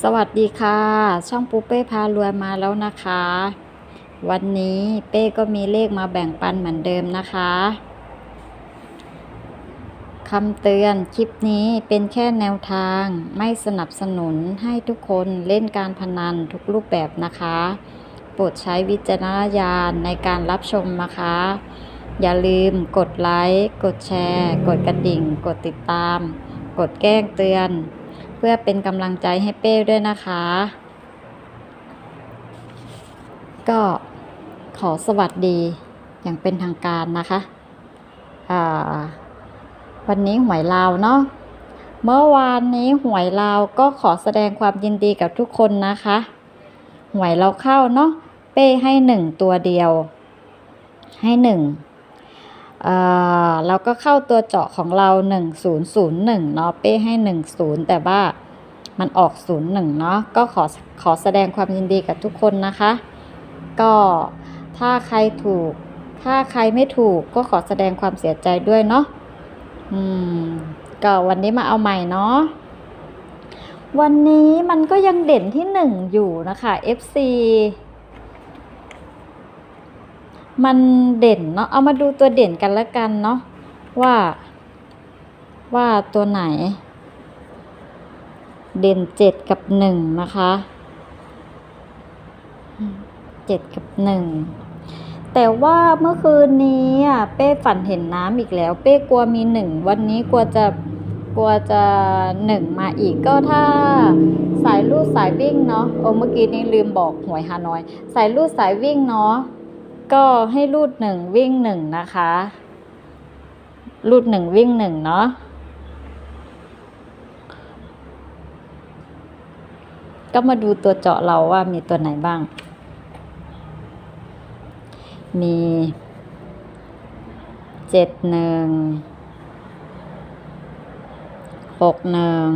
สวัสดีค่ะ ช่องปูเป้พารวยมาแล้วนะคะ วันนี้เป้ก็มีเลขมาแบ่งปันเหมือนเดิมนะคะคำเตือนคลิปนี้เป็นแค่แนวทางไม่สนับสนุนให้ทุกคนเล่นการพนันทุกรูปแบบนะคะ โปรดใช้วิจารณญาณในการรับชมนะคะ อย่าลืมกดไลค์ กดแชร์ กดกระดิ่ง กดติดตาม กดแจ้งเตือน พื่อเป็นกำลังใจให้เป้ด้วยนะคะ ก็ขอสวัสดีอย่างเป็นทางการนะคะ วันนี้หวยลาวเนาะเมื่อวานนี้หวยลาวก็ขอแสดงความยินดีกับทุกคนนะคะ หวยเราเข้าเนาะเป้ให้หนึ่งตัวเดียว ให้หนึ่ง เราก็เข้าตัวเจาะของเราหนึ่งศูนย์ศูนย์หนึ่งเนาะ เป้ให้หนึ่งศูนย์แต่ว่ามันออกศูนย์หนึ่งเนาะ ก็ขอขอแสดงความยินดีกับทุกคนนะคะ ก็ถ้าใครถูก ถ้าใครไม่ถูกก็ขอแสดงความเสียใจด้วยเนาะ อืม ก็วันนี้มาเอาใหม่เนาะ วันนี้มันก็ยังเด่นที่หนึ่งอยู่นะคะ FC มันเด่นเนาะเอามาดูตัวเด่นกันแล้วกันเนาะว่า ว่าตัวไหน เด่นเจ็ดกับหนึ่งนะคะเจ็ดกับหนึ่งแต่ว่าเมื่อคืนนี้อะเป้ฝันเห็นน้ำอีกแล้ว เป้กลัวมีหนึ่งวันนี้กลัวจะกลัวจะหนึ่งมาอีกก็ถ้าสายลูดสายวิ่งเนาะโอ้เมื่อกี้นี้ลืมบอกหวยฮานอย สายลูดสายวิ่งเนาะ ก็ให้ลูดหนึ่งวิ่งหนึ่งนะคะลูดหนึ่งวิ่งหนึ่งเนาะก็มาดูตัวเจาะเราว่ามีตัวไหนบ้าง มีเจ็ดหนึ่งหกหนึ่ง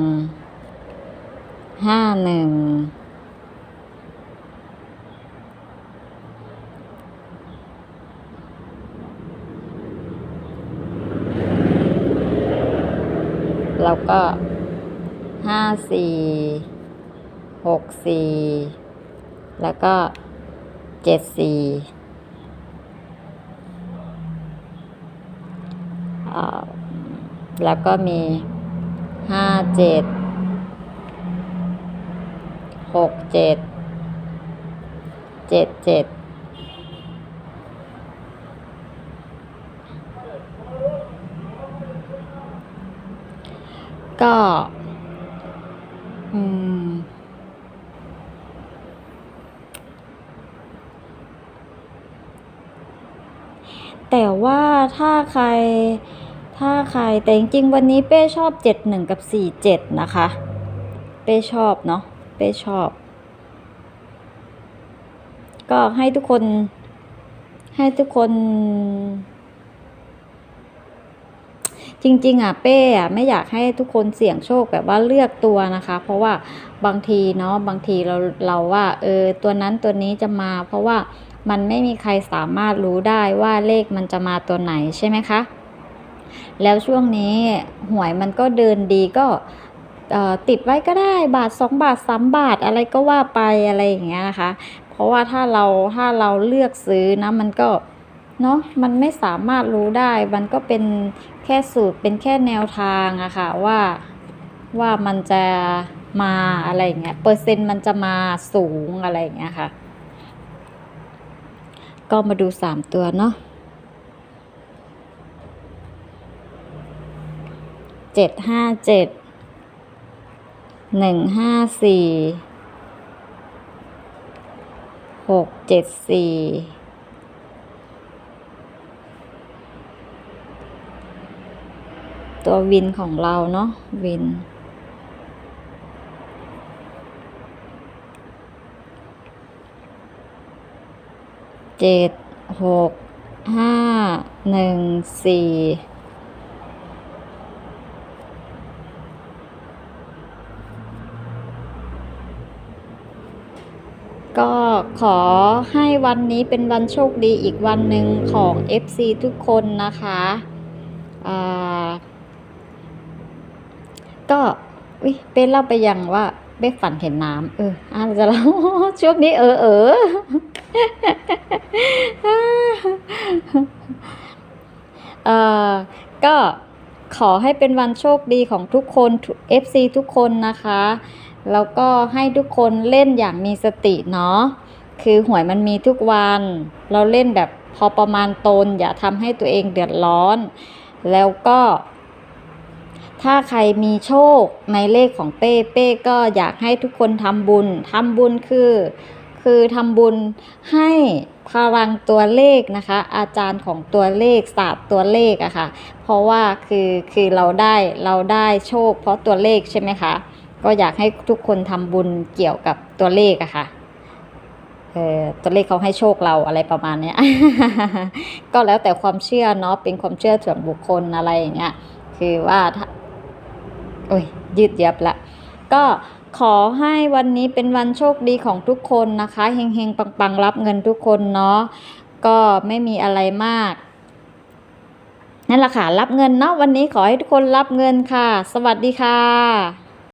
ห้าหนึ่ง แล้วก็ห้าสี่หกสี่แล้วก็เจ็ดสี่แล้วก็มีห้าเจ็ดหกเจ็ดเจ็ดเจ็ด ก็อืมแต่ว่าถ้าใครถ้าใครแต่จริงๆวันนี้เป้ชอบเจ็ดหนึ่งกับสี่เจ็ดนะคะ เป้ชอบเนาะเป้ชอบ ก็ให้ทุกคนให้ทุกคน จริง ๆ อะเป้อะไม่อยากให้ทุกคนเสี่ยงโชคแบบว่าเลือกตัวนะคะ เพราะว่าบางทีเนาะบางทีเราเราว่าเออตัวนั้นตัวนี้จะมา เพราะว่ามันไม่มีใครสามารถรู้ได้ว่าเลขมันจะมาตัวไหนใช่ไหมคะ แล้วช่วงนี้หวยมันก็เดินดีก็ติดไว้ก็ได้บาทสองบาทสามบาทอะไรก็ว่าไปอะไรอย่างเงี้ยนะคะ เพราะว่าถ้าเราถ้าเราเลือกซื้อนะมันก็ เนาะมันไม่สามารถรู้ได้ มันก็เป็นแค่สูตรเป็นแค่แนวทางอะค่ะว่าว่ามันจะมาอะไรเงี้ยเปอร์เซ็นต์มันจะมาสูงอะไรเงี้ยค่ะ ก็มาดูสามตัวเนาะเจ็ดห้าเจ็ดหนึ่งห้าสี่หกเจ็ดสี่ ตัววินของเราเนาะวิน เจ็ดหกห้าหนึ่งสี่ก็ขอให้วันนี้เป็นวันโชคดีอีกวันหนึ่งของ FC ทุกคนนะคะ อ่า ก็เป็นเล่าไปยังว่าเบ๊กฝันเห็นน้ำเอออาจจะแล้วช่วงนี้เออเออเออก็ขอให้เป็นวันโชคดีของทุกคน FC ทุกคนนะคะ แล้วก็ให้ทุกคนเล่นอย่างมีสติเนาะคือหวยมันมีทุกวัน เราเล่นแบบพอประมาณตนอย่าทำให้ตัวเองเดือดร้อน แล้วก็ ถ้าใครมีโชคในเลขของเป้เป้ก็อยากให้ทุกคนทำบุญทำบุญคือ คือทำบุญให้พลังตัวเลขนะคะ อาจารย์ของตัวเลขศาสตร์ตัวเลขอะค่ะ เพราะว่าคือคือเราได้เราได้โชค เพราะตัวเลขใช่ไหมคะ ก็อยากให้ทุกคนทำบุญเกี่ยวกับตัวเลขอะค่ะเออตัวเลขเขาให้โชคเราอะไรประมาณเนี้ย ก็แล้วแต่ความเชื่อเนาะเป็นความเชื่อส่วนบุคคลอะไรอย่างเงี้ยคือว่า โอ้ยยืดเย็บละ ก็ขอให้วันนี้เป็นวันโชคดีของทุกคนนะคะเฮงๆปังๆ รับเงินทุกคนเนาะก็ไม่มีอะไรมาก นั่นแหละค่ะ รับเงินเนาะวันนี้ขอให้ทุกคนรับเงินค่ะ สวัสดีค่ะ